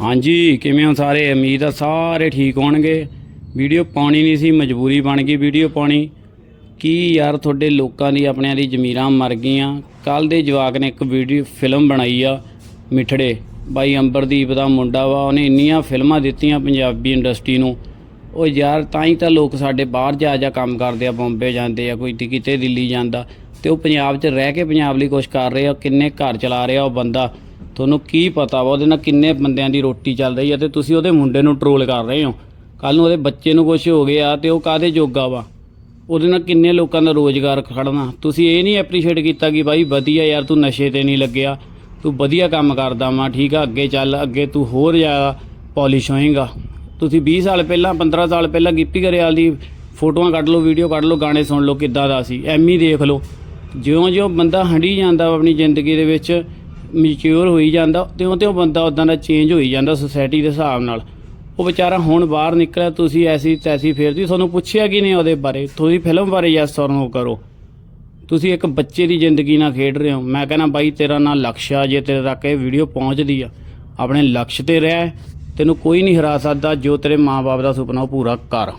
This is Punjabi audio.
ਹਾਂਜੀ, ਕਿਵੇਂ ਹੋ ਸਾਰੇ? ਉਮੀਦ ਆ ਸਾਰੇ ਠੀਕ ਹੋਣਗੇ। ਵੀਡੀਓ ਪਾਉਣੀ ਨਹੀਂ ਸੀ, ਮਜਬੂਰੀ ਬਣ ਗਈ ਵੀਡੀਓ ਪਾਉਣੀ। ਕੀ ਯਾਰ ਤੁਹਾਡੇ ਲੋਕਾਂ ਦੀ ਆਪਣਿਆਂ ਦੀ ਜ਼ਮੀਰਾਂ ਮਰ ਗਈਆਂ? ਕੱਲ ਦੇ ਜਵਾਕ ਨੇ ਇੱਕ ਵੀਡੀਓ, ਫਿਲਮ ਬਣਾਈ ਆ, ਮਿੱਠੜੇ। ਬਾਈ ਅੰਬਰਦੀਪ ਦਾ ਮੁੰਡਾ ਵਾ, ਉਹਨੇ ਇੰਨੀਆਂ ਫਿਲਮਾਂ ਦਿੱਤੀਆਂ ਪੰਜਾਬੀ ਇੰਡਸਟਰੀ ਨੂੰ। ਉਹ ਯਾਰ, ਤਾਂ ਹੀ ਤਾਂ ਲੋਕ ਸਾਡੇ ਬਾਹਰ ਜਾ ਜਾ ਕੰਮ ਕਰਦੇ ਆ, ਬੰਬੇ ਜਾਂਦੇ ਆ, ਕੋਈ ਕਿਤੇ ਦਿੱਲੀ ਜਾਂਦਾ। ਤੇ ਉਹ ਪੰਜਾਬ 'ਚ ਰਹਿ ਕੇ ਪੰਜਾਬ ਲਈ ਕੁਝ ਕਰ ਰਹੇ ਆ ਕਿੰਨੇ ਘਰ ਚਲਾ ਰਿਹਾ ਉਹ ਬੰਦਾ। ਤੁਹਾਨੂੰ ਕੀ ਪਤਾ ਵਾ ਉਹਦੇ ਨਾਲ ਕਿੰਨੇ ਬੰਦਿਆਂ ਦੀ ਰੋਟੀ ਚੱਲ ਰਹੀ ਆ ਤੇ ਤੁਸੀਂ ਉਹਦੇ ਮੁੰਡੇ ਨੂੰ ਟਰੋਲ ਕਰ ਰਹੇ ਹੋ। ਕੱਲ ਨੂੰ ਉਹਦੇ ਬੱਚੇ ਨੂੰ ਕੁਝ ਹੋ ਗਿਆ ਤੇ ਉਹ ਕਾਦੇ ਜੋਗਾ ਵਾ? ਉਹਦੇ ਨਾਲ ਕਿੰਨੇ ਲੋਕਾਂ ਦਾ ਰੋਜ਼ਗਾਰ ਖੜਨਾ? ਤੁਸੀਂ ਇਹ ਨਹੀਂ ਐਪਰੀਸ਼ੀਏਟ ਕੀਤਾ ਕਿ ਬਾਈ ਵਧੀਆ ਯਾਰ ਤੂੰ ਨਸ਼ੇ ਤੇ ਨਹੀਂ ਲੱਗਿਆ। ਤੂੰ ਵਧੀਆ ਕੰਮ ਕਰਦਾ ਵਾਂ, ਠੀਕ ਆ, ਅੱਗੇ ਚੱਲ, ਅੱਗੇ ਤੂੰ ਹੋਰ ਜ਼ਿਆਦਾ ਪੋਲਿਸ਼ ਹੋਏਗਾ। ਤੁਸੀਂ 20 ਸਾਲ ਪਹਿਲਾਂ 15 ਸਾਲ ਪਹਿਲਾਂ ਗਿੱਪੀ ਗਰੇਵਾਲ ਦੀ ਫੋਟੋਆਂ ਕੱਢ ਲਓ ਵੀਡੀਓ ਕੱਢ ਲਓ, ਗਾਣੇ ਸੁਣ ਲਓ, ਕਿੱਦਾਂ ਦਾ ਸੀ ਐਮੀ ਦੇਖ ਲਓ। ਜਿਉਂ-ਜਿਉਂ ਬੰਦਾ ਹੰਡੀ ਜਾਂਦਾ ਵਾ ਆਪਣੀ ਜ਼ਿੰਦਗੀ ਦੇ ਵਿੱਚ ਮੈਚੁਰ ਹੋਈ ਜਾਂਦਾ ਤਿਉਂ ਤਿਉਂ ਬੰਦਾ ਉਦਾਂ ਦਾ ਚੇਂਜ ਹੋਈ ਜਾਂਦਾ ਸੋਸਾਇਟੀ ਦੇ ਹਿਸਾਬ ਨਾਲ। ਉਹ ਵਿਚਾਰਾ ਹੁਣ ਬਾਹਰ ਨਿਕਲਿਆ, ਤੁਸੀਂ ਐਸੀ ਤੈਸੀ ਫੇਰਦੀ, ਤੁਹਾਨੂੰ ਪੁੱਛਿਆ ਕਿ ਨਹੀਂ ਉਹਦੇ ਬਾਰੇ? ਤੁਸੀਂ ਫਿਲਮ ਬਾਰੇ ਯੈਸ ਔਰ ਨੋ ਕਰੋ। ਤੁਸੀਂ ਇੱਕ ਬੱਚੇ ਦੀ ਜ਼ਿੰਦਗੀ ਨਾਲ ਖੇਡ ਰਹੇ ਹੋ। ਮੈਂ ਕਹਿੰਦਾ, ਬਾਈ, ਤੇਰਾ ਨਾਂ ਲਕਸ਼ ਆ, ਜੇ ਤੇਰੇ ਤੱਕ ਇਹ ਵੀਡੀਓ ਪਹੁੰਚਦੀ ਆ, ਆਪਣੇ ਲਕਸ਼ ਤੇ ਰਹਿ, ਤੈਨੂੰ ਕੋਈ ਨਹੀਂ ਹਰਾ ਸਕਦਾ ਜੋ ਤੇਰੇ ਮਾਪੇ ਦਾ ਸੁਪਨਾ ਉਹ ਪੂਰਾ ਕਰ।